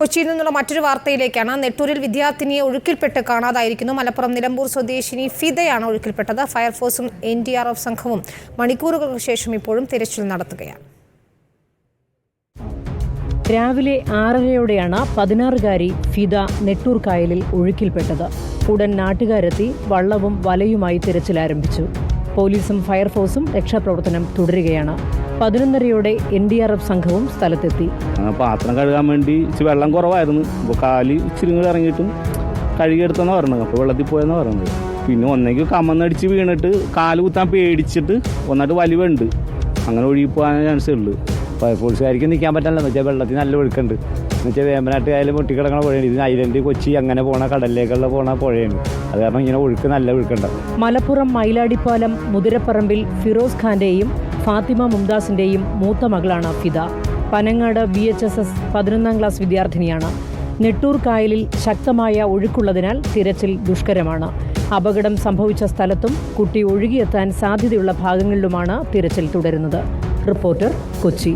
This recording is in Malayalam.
കൊച്ചിയിൽ നിന്നുള്ള മറ്റൊരു വാർത്തയിലേക്കാണ്. നെട്ടൂരിൽ വിദ്യാർത്ഥിനിയെ ഒഴുക്കിൽപ്പെട്ട് കാണാതായിരിക്കുന്നു. മലപ്പുറം നിലമ്പൂർ സ്വദേശിനി ഫിദയാണ് ഒഴുക്കിൽപ്പെട്ടത്. ഫയർഫോഴ്സും എൻ ഡി ആർ എഫ് സംഘവും മണിക്കൂറുകൾക്ക് ശേഷം ഇപ്പോഴും തിരച്ചിൽ നടത്തുകയാണ്. രാവിലെ ആറരയോടെയാണ് പതിനാറുകാരി ഫിദ നെട്ടൂർ കായലിൽ ഒഴുക്കിൽപ്പെട്ടത്. ഉടൻ നാട്ടുകാരെത്തി വള്ളവും വലയുമായി തിരച്ചിൽ ആരംഭിച്ചു. പോലീസും ഫയർഫോഴ്സും രക്ഷാപ്രവർത്തനം തുടരുകയാണ്. പതിനൊന്നരയോടെ എൻ ഡി ആർ എഫ് സംഘവും സ്ഥലത്തെത്തി. പാത്രം കഴുകാൻ വേണ്ടി ഇച്ചിരി വെള്ളം കുറവായിരുന്നു. അപ്പോൾ കാൽ ഇച്ചിരി ഇറങ്ങിയിട്ടും കഴുകിയെടുത്തെന്ന് പറഞ്ഞത് അപ്പോൾ വെള്ളത്തിൽ പോയെന്ന് പറഞ്ഞത് പിന്നെ ഒന്നെങ്കിൽ കമ്മന്നടിച്ച് വീണിട്ട് കാൽ കുത്താൻ പേടിച്ചിട്ട് ഒന്നായിട്ട് വലിവുണ്ട്. അങ്ങനെ ഒഴുകി പോകാൻ ചാൻസേ ഉള്ളൂ. ഫയർഫോഴ്സുകാർക്ക് നിൽക്കാൻ പറ്റില്ല എന്ന് വെച്ചാൽ വെള്ളത്തിൽ നല്ല ഒഴുക്കുണ്ട്. എന്ന് വെച്ചാൽ വേമ്പനാട്ട് കായലും പൊട്ടിക്കിടക്കണ പുഴയാണ്. ഇത് ഐലൻഡ് കൊച്ചി അങ്ങനെ പോണ കടലിലേക്കുള്ള പോണ പുഴയാണ്. അത് കാരണം ഇങ്ങനെ ഒഴുക്ക് നല്ല ഒഴുക്കുണ്ട് മലപ്പുറം മയിലാടിപ്പാലം മുതിരപ്പറമ്പിൽ ഫിറോസ് ഖാന്റെയും ഫാത്തിമ മുംതാസിന്റെയും മൂത്ത മകളാണ് Fida. Panangad B H S S പതിനൊന്നാം ക്ലാസ് വിദ്യാർത്ഥിനിയാണ്. നെട്ടൂർ കായലിൽ ശക്തമായ ഒഴുക്കുള്ളതിനാൽ തിരച്ചിൽ ദുഷ്കരമാണ്. അപകടം സംഭവിച്ച സ്ഥലത്തും കുട്ടി ഒഴുകിയെത്താൻ സാധ്യതയുള്ള ഭാഗങ്ങളിലുമാണ് തിരച്ചിൽ തുടരുന്നത്. റിപ്പോർട്ടർ കൊച്ചി.